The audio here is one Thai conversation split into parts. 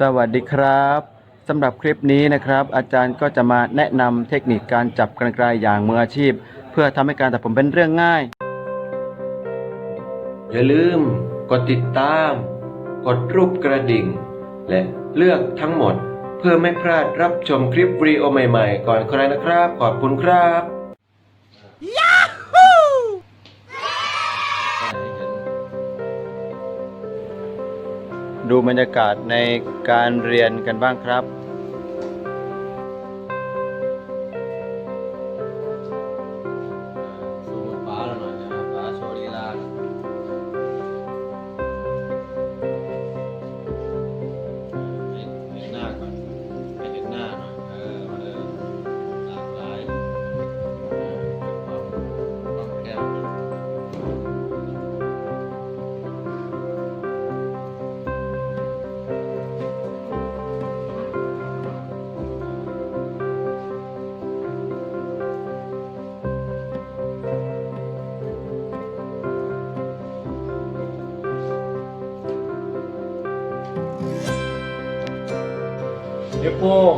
สวัสดีครับสำหรับคลิปนี้นะครับ อาจารย์ก็จะมาแนะนำเทคนิคการจับกรรไกรอย่างมืออาชีพ เพื่อทำให้การตัดผมเป็นเรื่องง่าย อย่าลืมกดติดตาม กดรูปกระดิ่ง และเลือกทั้งหมด เพื่อไม่พลาดรับชมคลิปวิดีโอใหม่ๆ ก่อนใครนะครับ ขอบคุณครับ ดูบรรยากาศในการเรียนกันบ้างครับ นิ้วโป้ง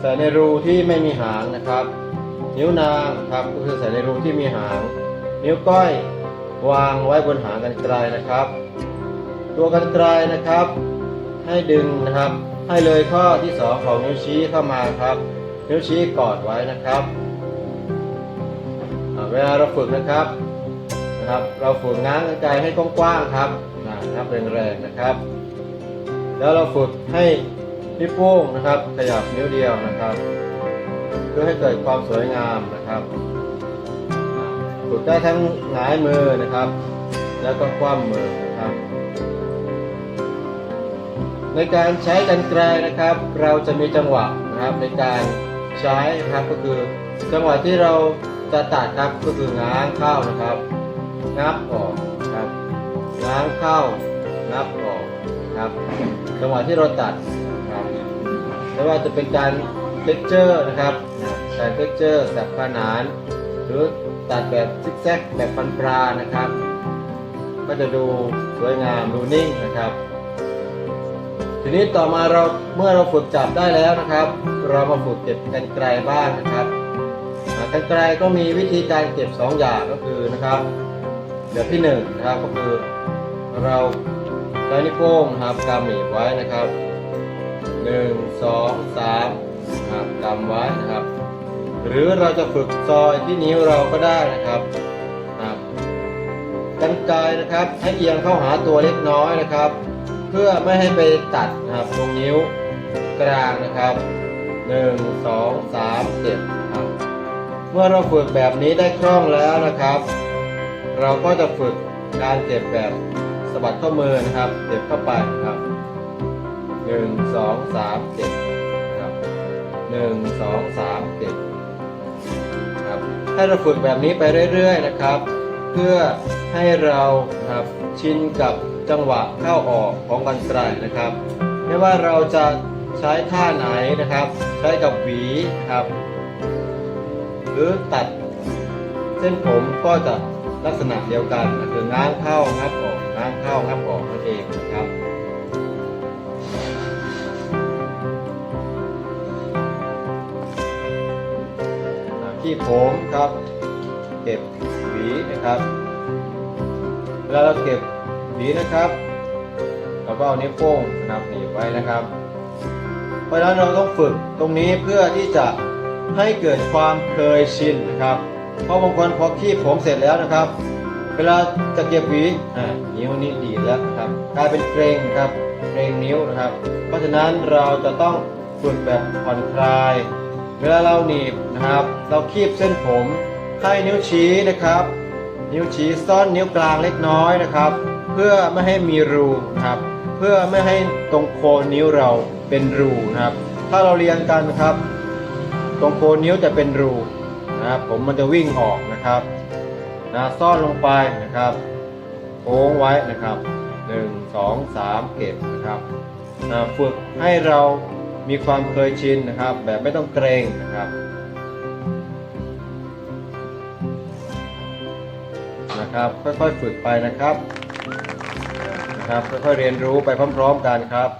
ใส่ในรูที่ไม่มีหางนะครับ นิ้วนางครับก็คือใส่ในรูที่มีหาง นิ้วก้อยวางไว้บนหางกันไกลนะครับ ตัวกันไกลนะครับ ให้ดึงนะครับ ให้เลยข้อที่สองของนิ้วชี้เข้ามาครับ นิ้วชี้กอดไว้นะครับเวลาเราฝึกนะครับนะครับ เราฝึกง้างกันไกลให้กว้างๆครับนะครับแรงๆนะครับ แล้วเราฝึกให้ นิ้วโป้งนะครับ ขยับนิ้วเดียวนะครับ เพื่อให้เกิดความสวยงามนะครับอ่าฝึกได้ทั้งหงายมือนะครับ แล้วก็คว่ำมือนะครับ ในการใช้กันไกลนะครับ เราจะมีจังหวะนะครับในการใช้นะครับก็คือจังหวะที่เราจะตัดครับก็คือง้างเข้านะครับงับออกครับง้างเข้างับออกครับ จังหวะที่เราตัด ไม่ว่าจะเป็นการเท็กเจอร์นะครับการเท็กเจอร์แบบขนาน หรือตัดแบบซิกแซกแบบฟันปลานะครับ ก็จะดูสวยงามดูนิ่งนะครับ ทีนี้ต่อมาเราเมื่อเราฝึกจับได้แล้วนะครับ เรามาฝึกเก็บกันไกลบ้างนะครับกันไกลก็มีวิธีการเก็บ 2 อย่างก็คือนะครับแบบที่1นะครับก็คือเราใช้นิ้วโป้งนะครับกำหนีบไว้นะครับ 1 2 3นะครับกำไว้นะครับ หรือเราจะฝึกซอยที่นิ้วเราก็ได้นะครับครับกันไกลนะครับให้เอียงเข้าหาตัวเล็กน้อยนะครับ เพื่อไม่ให้ไปตัดนะครับตรงนิ้วกลางนะครับหนึ่งสองสามเจ็ดครับ เมื่อเราฝึกแบบนี้ได้คล่องแล้วนะครับ เราก็จะฝึกการเก็บแบบสะบัดข้อมือนะครับเก็บเข้าไปครับ นึ่งสองสามเจ็ดครับหนึ่งสองสามเจ็ดครับให้เราฝึกแบบนี้ไปเรื่อยๆนะครับ เพื่อให้เราครับชินกับจังหวะเข้าออกของกันไกลนะครับ ไม่ว่าเราจะใช้ท่าไหนนะครับ ใช้กับหวีครับ หรือตัดเส้นผมก็จะลักษณะเดียวกันคือง้างเข้างับออกง้างเข้างับออกนั่นเองนะครับ ที่ผมครับ เก็บหวีนะครับเวลาเราเก็บหวีนะครับเราก็เอานิ้วโป้งนะครับหนีบไว้นะครับเพราะฉะนั้นเราต้องฝึกตรงนี้เพื่อที่จะให้เกิดความเคยชินนะครับ เพราะบางคนพอคีบผมเสร็จแล้วนะครับ เวลาจะเก็บหวีอ่านิ้วนี้ดีแล้วนะครับกลายเป็นเกรงนะครับเกรงนิ้วนะครับ เพราะฉะนั้นเราจะต้องฝึกแบบผ่อนคลาย เวลาเราหนีบนะครับ เราคีบเส้นผมให้นิ้วชี้นะครับ นิ้วชี้ซ่อนนิ้วกลางเล็กน้อยนะครับ เพื่อไม่ให้มีรูนะครับ เพื่อไม่ให้ตรงโคนนิ้วเราเป็นรูนะครับ ถ้าเราเรียงกันครับ ตรงโคนนิ้วจะเป็นรูนะครับ ผมมันจะวิ่งออกนะครับนะซ่อนลงไปนะครับโค้งไว้นะครับหนึ่งสองสามเก็บนะครับนะฝึกให้เรา มีความเคยชินนะครับ แบบไม่ต้องเกรงนะครับนะครับ ค่อยๆฝึกไปนะครับนะครับค่อยๆเรียนรู้ไปพร้อม ๆ กันครับ